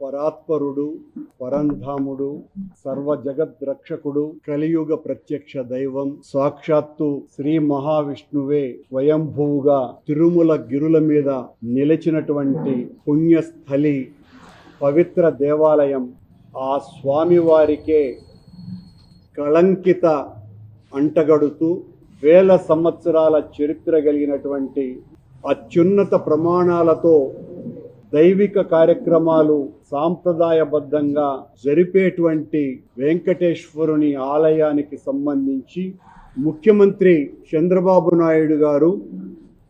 పరాత్పరుడు పరంధాముడు సర్వ జగద్రక్షకుడు కలియుగ ప్రత్యక్ష దైవం సాక్షాత్తు శ్రీ మహావిష్ణువే స్వయంభువుగా తిరుమల గిరుల మీద నిలిచినటువంటి పుణ్యస్థలి పవిత్ర దేవాలయం ఆ స్వామివారికే కళంకిత అంటగడుతూ వేల సంవత్సరాల చరిత్ర కలిగినటువంటి అత్యున్నత ప్రమాణాలతో దైవిక కార్యక్రమాలు సాంప్రదాయబద్ధంగా జరిపేటువంటి వెంకటేశ్వరుని ఆలయానికి సంబంధించి ముఖ్యమంత్రి చంద్రబాబు నాయుడు గారు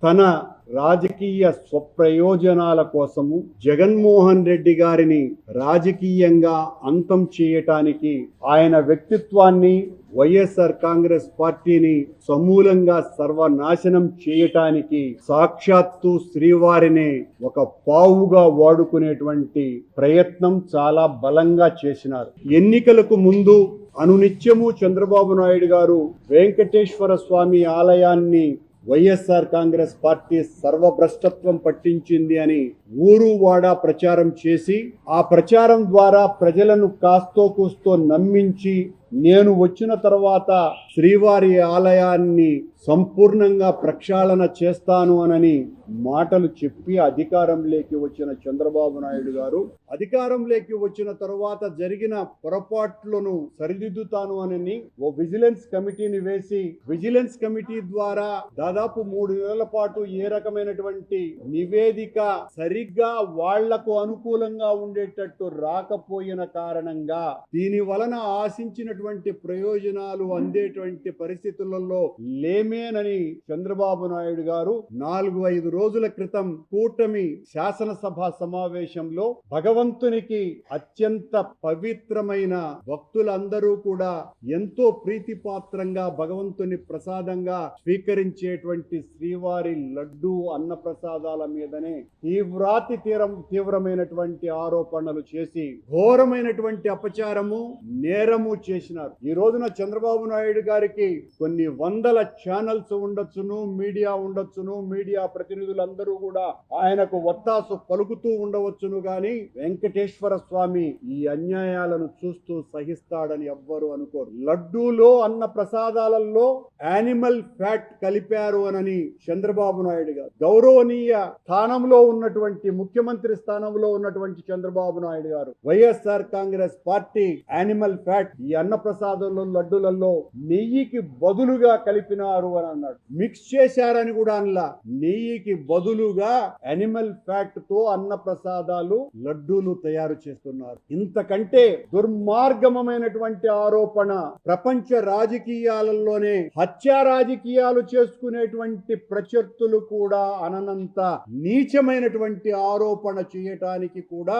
తన రాజకీయ స్వప్రయోజనాల కోసము జగన్మోహన్ రెడ్డి గారిని రాజకీయంగా అంతం చేయటానికి ఆయన వ్యక్తిత్వాన్ని వైఎస్ఆర్ కాంగ్రెస్ పార్టీని సమూలంగా సర్వనాశనం చేయటానికి సాక్షాత్తు శ్రీవారినే ఒక పావుగా వాడుకునేటువంటి ప్రయత్నం చాలా బలంగా చేసినారు. ఎన్నికలకు ముందు అనునిత్యము చంద్రబాబు నాయుడు గారు వెంకటేశ్వర స్వామి ఆలయాన్ని వైఎస్ఆర్ కాంగ్రెస్ పార్టీ సర్వభ్రష్టత్వం పట్టించింది అని ఊరు వాడా ప్రచారం చేసి ఆ ప్రచారం ద్వారా ప్రజలను కాస్తో కూస్తో నమ్మించి నేను వచ్చిన తర్వాత శ్రీవారి ఆలయాన్ని సంపూర్ణంగా ప్రక్షాళన చేస్తాను అనని మాటలు చెప్పి అధికారంలోకి వచ్చిన చంద్రబాబు నాయుడు గారు అధికారంలోకి వచ్చిన తర్వాత జరిగిన పొరపాట్లను సరిదిద్దుతాను అనని ఓ విజిలెన్స్ కమిటీని వేసి విజిలెన్స్ కమిటీ ద్వారా దాదాపు మూడు నెలల పాటు ఏ రకమైనటువంటి నివేదిక సరి సరిగ్గా వాళ్ళకు అనుకూలంగా ఉండేటట్టు రాకపోయిన కారణంగా దీని వలన ఆశించినటువంటి ప్రయోజనాలు అందేటువంటి పరిస్థితులలో లేమేనని చంద్రబాబు నాయుడు గారు నాలుగు ఐదు రోజుల క్రితం కూటమి శాసనసభ సమావేశంలో భగవంతునికి అత్యంత పవిత్రమైన భక్తులందరూ కూడా ఎంతో ప్రీతిపాత్రంగా భగవంతుని ప్రసాదంగా స్వీకరించేటువంటి శ్రీవారి లడ్డు అన్న ప్రసాదాల మీదనే తీవ్ర తీవ్రాతి తీరం తీవ్రమైనటువంటి ఆరోపణలు చేసి ఘోరమైనటువంటి అపచారము నేరము చేసినారు. ఈ రోజున చంద్రబాబు నాయుడు గారికి కొన్ని వందల ఛానల్స్ ఉండొచ్చును మీడియా ఉండొచ్చును మీడియా ప్రతినిధులందరూ కూడా ఆయనకు వత్తాసు పలుకుతూ ఉండవచ్చును గాని వెంకటేశ్వర స్వామి ఈ అన్యాయాలను చూస్తూ సహిస్తాడని ఎవ్వరు అనుకోరు. లడ్డూలో అన్న ప్రసాదాలలో యానిమల్ ఫ్యాట్ కలిపారు అనని చంద్రబాబు నాయుడు గారు. గౌరవనీయ స్థానంలో ఉన్నటువంటి ముఖ్యమంత్రి స్థానంలో ఉన్నటువంటి చంద్రబాబు నాయుడు గారు. YSR Congress party animal fat ఈ అన్న ప్రసాదంలో లడ్డులలో నెయ్యికి బదులుగా కలిపినారు అని అన్నాడు. మిక్స్ చేశారని కూడా అనలా. నెయ్యికి బదులుగా యానిమల్ ఫ్యాట్తో అన్న ప్రసాదాలు లడ్డూలు తయారు చేస్తున్నారు. ఇంతకంటే దుర్మార్గమైనటువంటి ఆరోపణ ప్రపంచ రాజకీయాలలోనే హత్యా రాజకీయాలు చేసుకునేటువంటి ప్రత్యర్థులు కూడా అననంత నీచమైనటువంటి ఆరోపణ చేయటానికి కూడా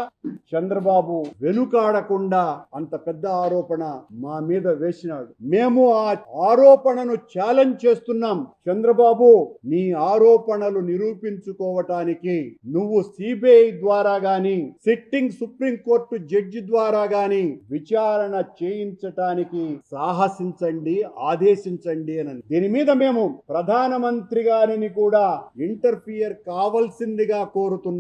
చంద్రబాబు వెనుకాడకుండా అంత పెద్ద ఆరోపణ మా మీద వేసినాడు. మేము ఆ ఆరోపణను ఛాలెంజ్ చేస్తున్నాం. చంద్రబాబు నీ ఆరోపణలు నిరూపించుకోవటానికి నువ్వు సిబిఐ ద్వారా గాని సిట్టింగ్ సుప్రీం కోర్టు జడ్జి ద్వారా గాని విచారణ చేయించటానికి సాహసించండి ఆదేశించండి అని దీని మీద మేము ప్రధానమంత్రి గారిని కూడా ఇంటర్ఫియర్ కావలసిందిగా కోరుతున్నాం.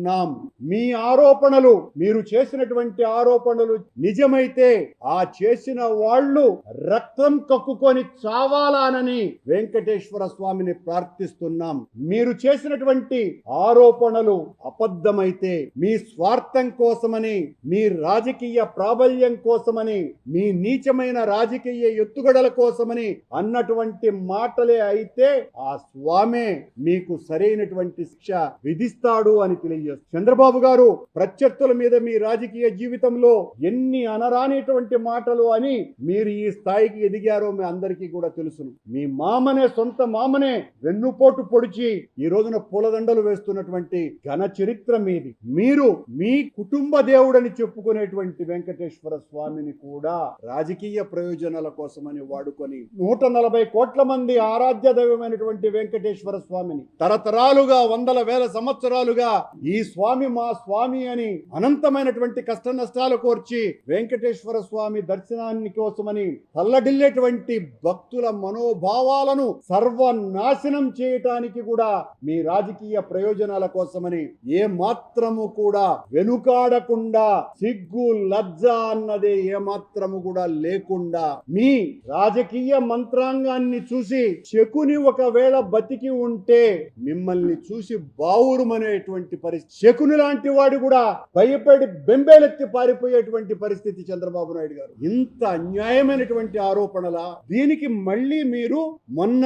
మీ ఆరోపణలు మీరు చేసినటువంటి ఆరోపణలు నిజమైతే ఆ చేసిన వాళ్ళు రక్తం కక్కుకొని చావాలానని వెంకటేశ్వర స్వామిని ప్రార్థిస్తున్నాం. మీరు చేసినటువంటి ఆరోపణలు అబద్ధమైతే మీ స్వార్థం కోసమని మీ రాజకీయ ప్రాబల్యం కోసమని మీ నీచమైన రాజకీయ ఎత్తుగడల కోసమని అన్నటువంటి మాటలే అయితే ఆ స్వామే మీకు సరైనటువంటి శిక్ష విధిస్తాడు అని తెలియజేస్తుంది చంద్రబాబు గారు ప్రత్యర్థుల మీద మీ రాజకీయ జీవితంలో ఎన్ని అనరానేటువంటి మాటలు అని మీరు ఈ స్థాయికి ఎదిగారో మీ అందరికీ కూడా తెలుసును. మీ మామనే సొంత మామనే వెన్నుపోటు పొడిచి ఈ రోజున పూలదండలు వేస్తున్నటువంటి ఘన చరిత్ర మీది. మీరు మీ కుటుంబ దేవుడని చెప్పుకునేటువంటి వెంకటేశ్వర స్వామిని కూడా రాజకీయ ప్రయోజనాల కోసమని వాడుకొని నూట నలభై కోట్ల మంది ఆరాధ్య దైవమైనటువంటి వెంకటేశ్వర స్వామిని తరతరాలుగా వందల వేల సంవత్సరాలుగా ఈ స్వామి మా స్వామి అని అనంతమైనటువంటి కష్ట నష్టాలు కోర్చి వెంకటేశ్వర స్వామి దర్శనాన్ని కోసమని తల్లడిల్లేటువంటి భక్తుల మనోభావాలను సర్వనాశనం చేయటానికి కూడా మీ రాజకీయ ప్రయోజనాల కోసమని ఏ మాత్రము కూడా వెనుకాడకుండా సిగ్గు లజ్జ అన్నదే ఏ మాత్రము కూడా లేకుండా మీ రాజకీయ మంత్రాంగాన్ని చూసి శకుని ఒకవేళ బతికి ఉంటే మిమ్మల్ని చూసి బావురుమనేటువంటి పరిస్థితి శకుని లాంటి వాడు కూడా భయపడి బెంబేలెత్తి పారిపోయేటువంటి పరిస్థితి చంద్రబాబు నాయుడు గారు. ఇంత అన్యాయమైనటువంటి ఆరోపణల దీనికి మళ్ళీ మీరు మొన్న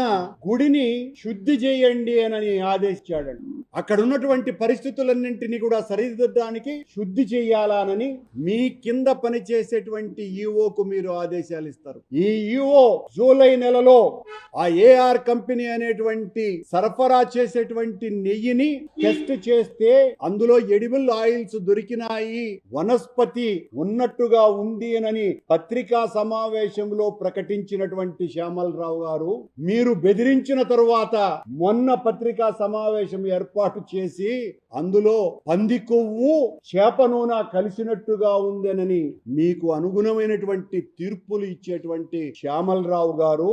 గుడిని శుద్ధి చేయండి అని ఆదేశించాడండి అక్కడ ఉన్నటువంటి పరిస్థితులన్నింటినీ కూడా సరిదిద్దడానికి శుద్ధి చేయాలనని మీ కింద పనిచేసేటువంటి ఈఓకు మీరు ఆదేశాలు ఇస్తారు. ఈ ఈఓ జూలై నెలలో ఆ ఏఆర్ కంపెనీ అనేటువంటి సరఫరా చేసేటువంటి నెయ్యిని టెస్ట్ చేస్తే అందులో ఎడిబుల్ ఆయిల్స్ దొరికినాయి. వనస్పతి ఉన్నట్టుగా ఉంది అని పత్రికా సమావేశంలో ప్రకటించినటువంటి శ్యామలరావు గారు మీరు బెదిరించిన తరువాత మొన్న పత్రికా సమావేశం ఏర్పాటు చేసి అందులో పంది కొవ్వు చేప నూనె కలిసినట్టుగా ఉందనని మీకు అనుగుణమైనటువంటి తీర్పులు ఇచ్చేటువంటి శ్యామలరావు గారు